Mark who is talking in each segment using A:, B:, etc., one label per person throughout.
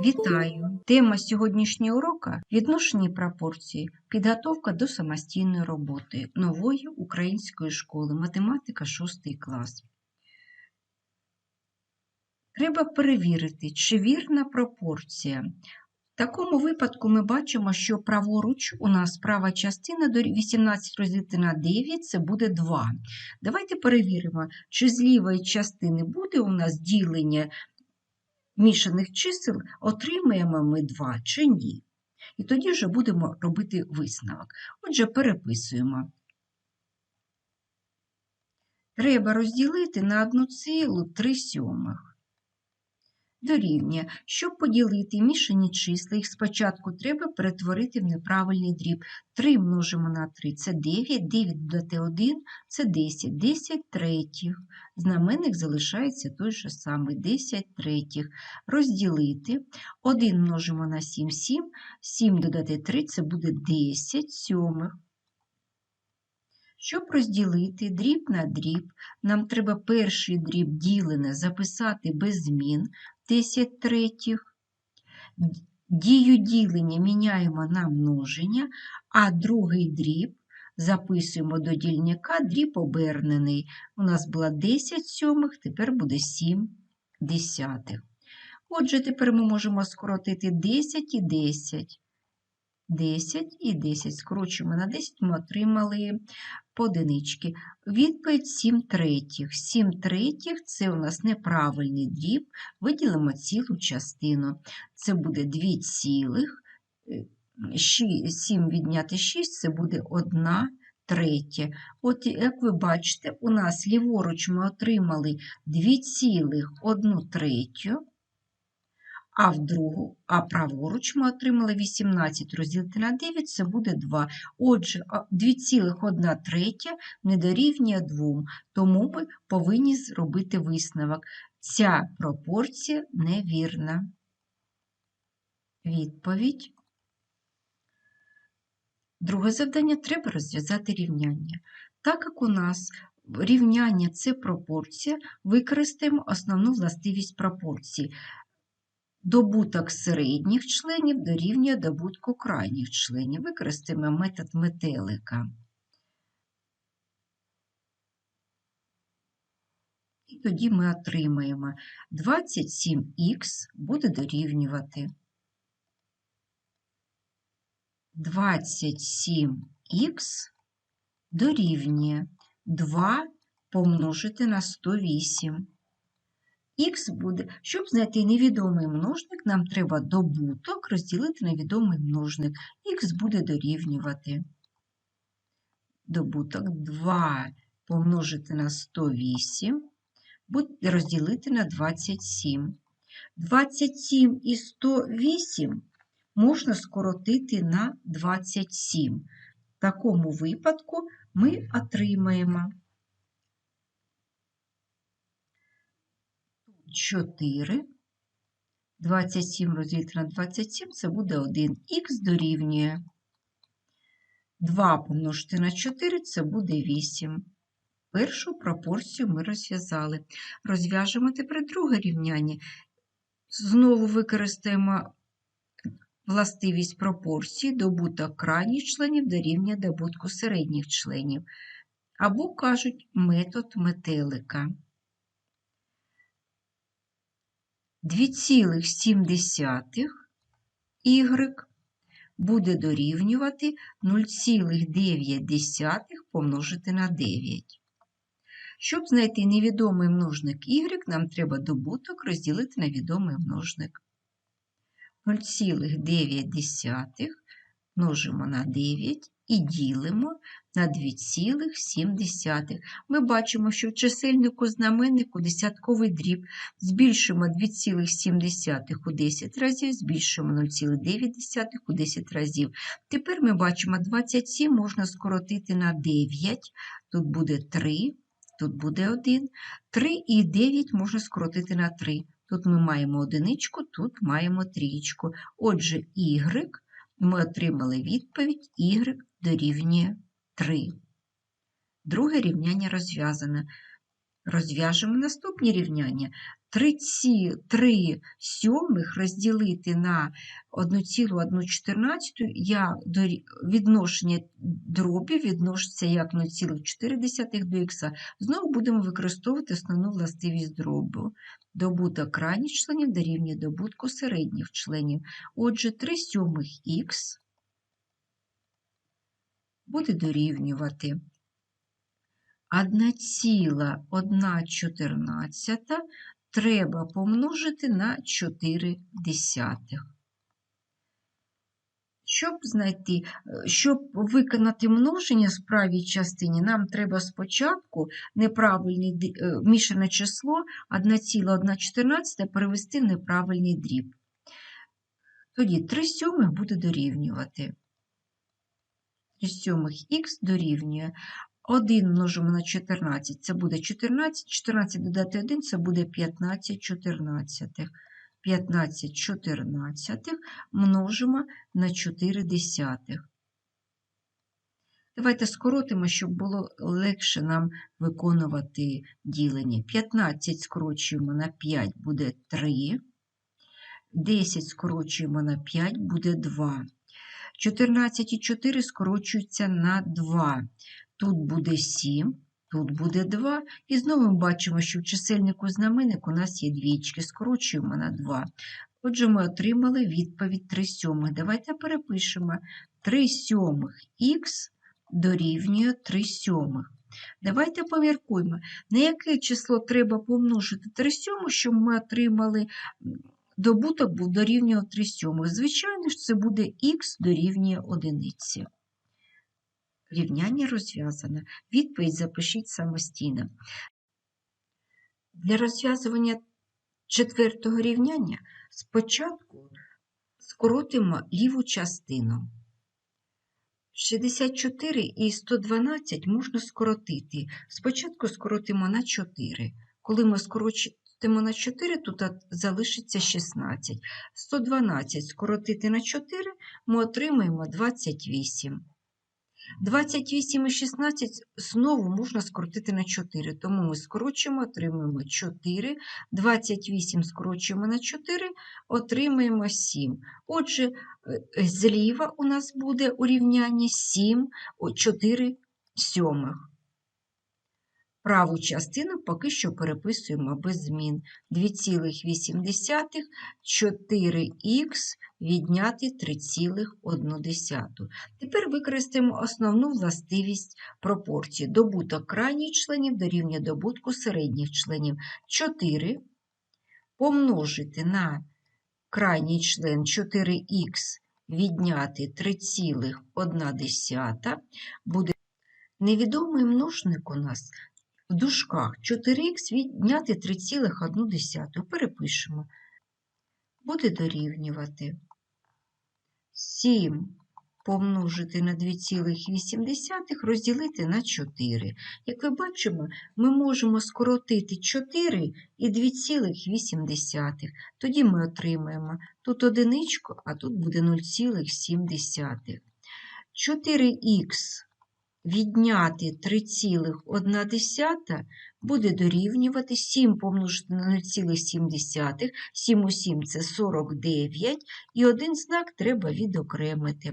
A: Вітаю! Тема сьогоднішнього урока відношення пропорцій, підготовка до самостійної роботи нової української школи, математика 6 клас. Треба перевірити, чи вірна пропорція. В такому випадку ми бачимо, що праворуч у нас права частина до 18 розділити на 9 це буде 2. Давайте перевіримо, чи з лівої частини буде у нас ділення мішаних чисел, отримаємо ми 2 чи ні. І тоді вже будемо робити висновок. Отже, переписуємо. Треба розділити на 1,3 сьомих. Дорівнює. Щоб поділити мішані числа, їх спочатку треба перетворити в неправильний дріб. 3 множимо на 3 – це 9, 9 додати 1 – це 10, 10 третіх. Знаменник залишається той же самий, 10 третіх. Розділити. 1 множимо на 7 – 7, 7 додати 3 – це буде 10 сьомих. Щоб розділити дріб на дріб, нам треба перший дріб ділене записати без змін 10 третіх. Дію ділення міняємо на множення, а другий дріб записуємо до дільника дріб обернений. У нас було 10 сьомих, тепер буде 7 десятих. Отже, тепер ми можемо скоротити 10 і 10. 10 і 10. Скорочуємо на 10, ми отримали одинички. Відповідь 7 третіх. 7 третіх – це у нас неправильний дріб, виділимо цілу частину. Це буде 2 цілих, 7 відняти 6 – це буде 1 третє. От, як ви бачите, у нас ліворуч ми отримали 2,1 третю, а в другу, а праворуч ми отримали 18 розділити на 9, це буде 2. Отже, 2,1 третя не дорівнює 2, тому ми повинні зробити висновок. Ця пропорція невірна. Відповідь. Друге завдання треба розв'язати рівняння. Так як у нас рівняння це пропорція, використаємо основну властивість пропорції. Добуток середніх членів дорівнює добутку крайніх членів. Використаємо метод метелика. І тоді ми отримаємо 27х буде дорівнювати. 27х дорівнює 2 помножити на 108. Х буде, щоб знайти невідомий множник, нам треба добуток розділити на відомий множник. Х буде дорівнювати. Добуток 2 помножити на 108, розділити на 27. 27 і 108 можна скоротити на 27. В такому випадку ми отримаємо 4. 27 розділити на 27 це буде 1. Х дорівнює 2 помножити на 4 це буде 8. Першу пропорцію ми розв'язали. Розв'яжемо тепер друге рівняння. Знову використаємо властивість пропорції, добуток крайніх членів дорівнює добутку середніх членів. Або кажуть метод метелика. 2,7 y буде дорівнювати 0,9 помножити на 9. Щоб знайти невідомий множник y, нам треба добуток розділити на відомий множник. 0,9 множимо на 9 і ділимо на 2,7. Ми бачимо, що в чисельнику знаменнику десятковий дріб збільшимо 2,7 у 10 разів, збільшимо 0,9 у 10 разів. Тепер ми бачимо 27 можна скоротити на 9, тут буде 3, тут буде 1, 3 і 9 можна скоротити на 3. Тут ми маємо одиничку, тут маємо трієчку. Отже, y ми отримали відповідь y дорівнює 3. Друге рівняння розв'язане. Розв'яжемо наступні рівняння. 3, 3 сьомих розділити на 1,114, я відношення дробів відноситься як 0,4 до х. Знову будемо використовувати основну властивість дробу. Добуток крайніх членів дорівнює добутку середніх членів. Отже, 3 сьомих х буде дорівнювати 1,114 треба помножити на 4 десятих. Щоб знайти, е, щоб виконати множення в правій частині, нам треба спочатку неправильний д- е, мішане число 1,114 перевести в неправильний дріб. Тоді 3 сьомих буде дорівнювати. 3 сьомих х дорівнює 1 множимо на 14, це буде 14, 14 додати 1, це буде 15 чотирнадцятих. 15 чотирнадцятих множимо на 4 десятих. Давайте скоротимо, щоб було легше нам виконувати ділення. 15 скорочуємо на 5 буде 3. 10 скорочуємо на 5 буде 2. 14 і 4 скорочуються на 2. Тут буде 7, тут буде 2. І знову ми бачимо, що в чисельнику знаменник у нас є двічки. Скорочуємо на 2. Отже, ми отримали відповідь 3 сьомих. Давайте перепишемо. 3 сьомих х дорівнює 3 сьомих. Давайте поміркуємо, на яке число треба помножити 3 сьомих, щоб ми отримали добуток дорівнює 3 сьомих. Звичайно ж, це буде х дорівнює одиниці. Рівняння розв'язане. Відповідь запишіть самостійно. Для розв'язування четвертого рівняння спочатку скоротимо ліву частину. 64 і 112 можна скоротити. Спочатку скоротимо на 4. Коли ми скоротимо на 4, тут залишиться 16. 112 скоротити на 4, ми отримаємо 28. 28 і 16 знову можна скоротити на 4, тому ми скорочуємо, отримуємо 4, 28 скорочуємо на 4, отримаємо 7. Отже, е, зліва у нас буде урівняння 7, 4 сьомих. Праву частину поки що переписуємо без змін. 2,8, 4х відняти 3,1. Тепер використаємо основну властивість пропорції. Добуток крайніх членів дорівнює добутку середніх членів. 4 помножити на крайній член 4х відняти 3,1 буде невідомий множник у нас в дужках 4х відняти 3,1. Перепишемо. Буде дорівнювати 7 помножити на 2,8 розділити на 4. Як ви бачимо, ми можемо скоротити 4 і 2,8. Тоді ми отримаємо тут одиничку, а тут буде 0,7. 4х відняти 3,1 буде дорівнювати 7 помножити на 0,7. 7 у 7 – це 49, і один знак треба відокремити.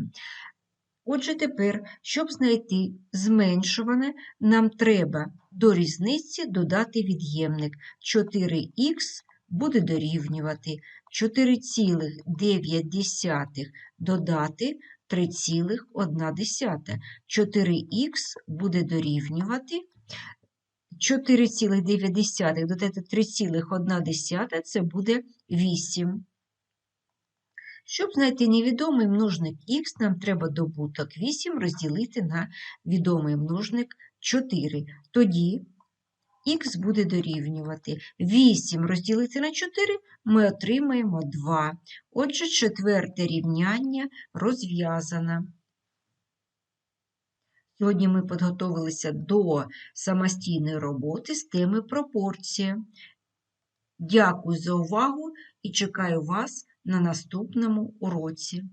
A: Отже, тепер, щоб знайти зменшуване, нам треба до різниці додати від'ємник. 4х буде дорівнювати 4,9 додати 3,1. 4х буде дорівнювати 4,9 додати 3,1 це буде 8. Щоб знайти невідомий множник х, нам треба добуток 8 розділити на відомий множник 4. Тоді х буде дорівнювати 8 розділити на 4, ми отримаємо 2. Отже, четверте рівняння розв'язано. Сьогодні ми підготовилися до самостійної роботи з теми пропорції. Дякую за увагу і чекаю вас на наступному уроці.